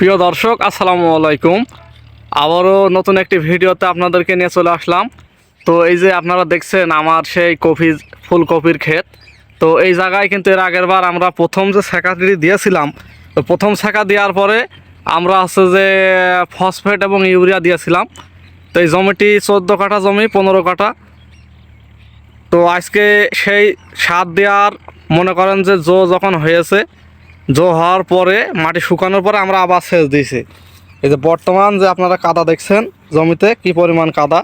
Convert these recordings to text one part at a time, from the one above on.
প্রিয় দর্শক, আসসালামু আলাইকুম। আবারও নতুন একটি ভিডিওতে আপনাদেরকে নিয়ে চলে আসলাম। তো এই যে আপনারা দেখছেন আমার সেই কফি ফুলকপির ক্ষেত। তো এই জায়গায় কিন্তু এর আগের বার আমরা প্রথম যে শেখাটি দিয়েছিলাম, তো প্রথম শেখা দেওয়ার পরে আমরা হচ্ছে যে, ফসফেট এবং ইউরিয়া দিয়েছিলাম। তো এই জমিটি চোদ্দ কাঠা জমি, পনেরো কাঠা। তো আজকে সেই সার দেওয়ার, মনে করেন যে জো যখন হয়েছে জো হওয়ার পরে, মাটি শুকানোর পরে আমরা আবার সেচ দিয়েছি। এই যে বর্তমান যে আপনারা কাদা দেখছেন জমিতে, কি পরিমাণ কাদা?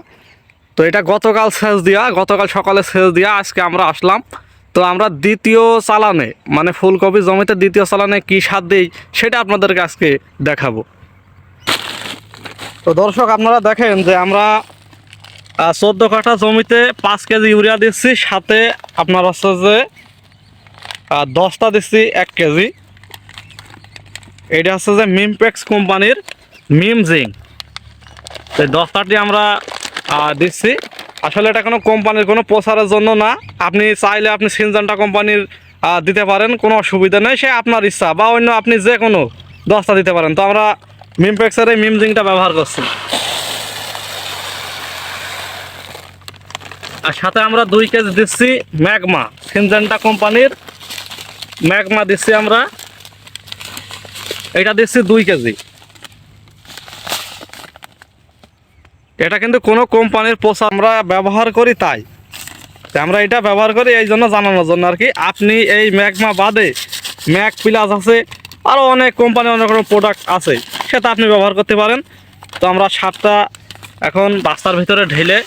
তো এটা গতকাল সেচ দিয়া, গতকাল সকালে সেচ দিয়া আজকে আমরা আসলাম। তো আমরা দ্বিতীয় চালানে মানে ফুলকপি জমিতে দ্বিতীয় চালানে কি সার দিই, সেটা আপনাদেরকে আজকে দেখাবো। তো দর্শক, আপনারা দেখেন যে আমরা চোদ্দ কাঠা জমিতে পাঁচ কেজি ইউরিয়া দিচ্ছি, সাথে আপনার হচ্ছে যে দশটা দিচ্ছি এক কেজি। এটা হচ্ছে যে মিমপেক্স কোম্পানির মিম জিং এই দশটাটি আমরা দিচ্ছি। আসলে এটা কোনো কোম্পানির কোনো প্রচারের জন্য না। আপনি চাইলে আপনি সিনজানটা কোম্পানির দিতে পারেন, কোনো অসুবিধা নেই। সে আপনার ইচ্ছা বা অন্য আপনি যে কোনো দস্তা দিতে পারেন। তো আমরা মিমপেক্সের এই মিম জিংটা ব্যবহার করছি। আর সাথে আমরা দুই কেজি দিচ্ছি ম্যাগমা। সিনজেন্টা কোম্পানির ম্যাগমা দিচ্ছি আমরা। এটা দিচ্ছি দুই কেজি। এটা কিন্তু কোনো কোম্পানির পোষা আমরা ব্যবহার করি তাই। আমরা এটা ব্যবহার করি এই জন্য জানানোর জন্য আর কি। আপনি এই ম্যাগমা বাদে ম্যাক প্লাস আছে আরও অনেক কোম্পানির অনেক রকম প্রোডাক্ট আছে, সেটা আপনি ব্যবহার করতে পারেন। তো আমরা সারটা এখন বাস্তার ভিতরে ঢেলে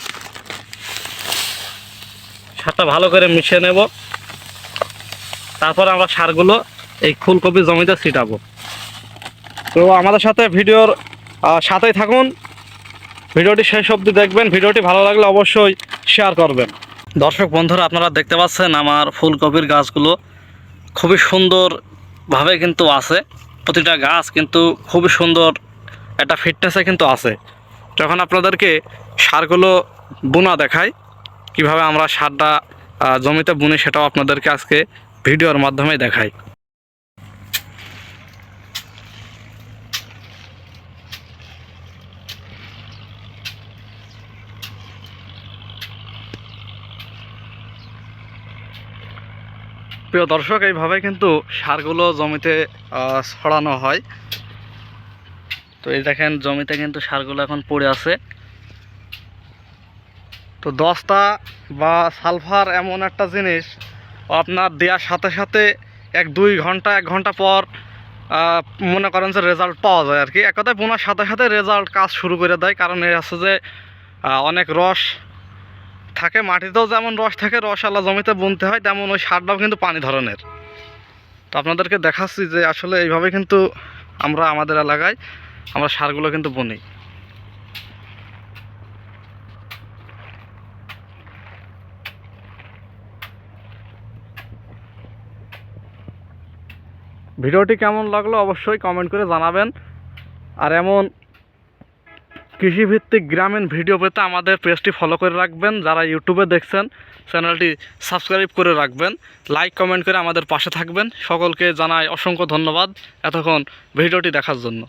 সারটা ভালো করে মিশিয়ে নেব। তারপর আমরা সারগুলো এই ফুলকপি জমিতে ছিটাবো। তো আমাদের সাথে ভিডিওর সাথেই থাকুন। ভিডিওটি শেষ অবধি দেখবেন। ভিডিওটি ভালো লাগলে অবশ্যই শেয়ার করবেন। দর্শক, বন্ধুরা, আপনারা দেখতে পাচ্ছেন আমার ফুলকপির গাছগুলো খুবই সুন্দরভাবে কিন্তু আছে। প্রতিটা গাছ কিন্তু খুবই সুন্দর একটা ফিটনেসে কিন্তু আছে। যখন আপনাদেরকে সারগুলো বোনা দেখাই, কীভাবে আমরা সারটা জমিতে বুনি সেটাও আপনাদেরকে আজকে ভিডিওর মাধ্যমে দেখাই। প্রিয় দর্শক, এইভাবে কিন্তু সারগুলো জমিতে ছড়ানো হয়। তো এই দেখেন, জমিতে কিন্তু সারগুলো এখন পড়ে আছে। তো দস্তা বা সালফার এমন একটা জিনিস, আপনার দেওয়ার সাথে সাথে এক দুই ঘণ্টা, এক ঘণ্টা পর মনে করেন যে রেজাল্ট পাওয়া যায় আর কি। এক কথায় বোনার সাথে সাথে রেজাল্ট কাজ শুরু করে দেয়। কারণ এই আছে যে অনেক রস থাকে, মাটিতেও যেমন রস থাকে রস আলা জমিতে বুনতে হয়, তেমন ওই সারটাও কিন্তু পানি ধরনের। তো আপনাদেরকে দেখাচ্ছি যে আসলে এইভাবে কিন্তু আমরা আমাদের এলাকায় আমরা সারগুলো কিন্তু বুনি। ভিডিওটি কেমন লাগল অবশ্যই কমেন্ট করে জানাবেন। আর এমন কৃষিভিত্তিক গ্রামীণ ভিডিও পেতে আমাদের পেজটি ফলো করে রাখবেন। যারা ইউটিউবে দেখছেন চ্যানেলটি সাবস্ক্রাইব করে রাখবেন। লাইক কমেন্ট করে আমাদের পাশে থাকবেন। সকলকে জানাই অসংখ্য ধন্যবাদ। এতক্ষণ ভিডিওটি দেখার জন্য।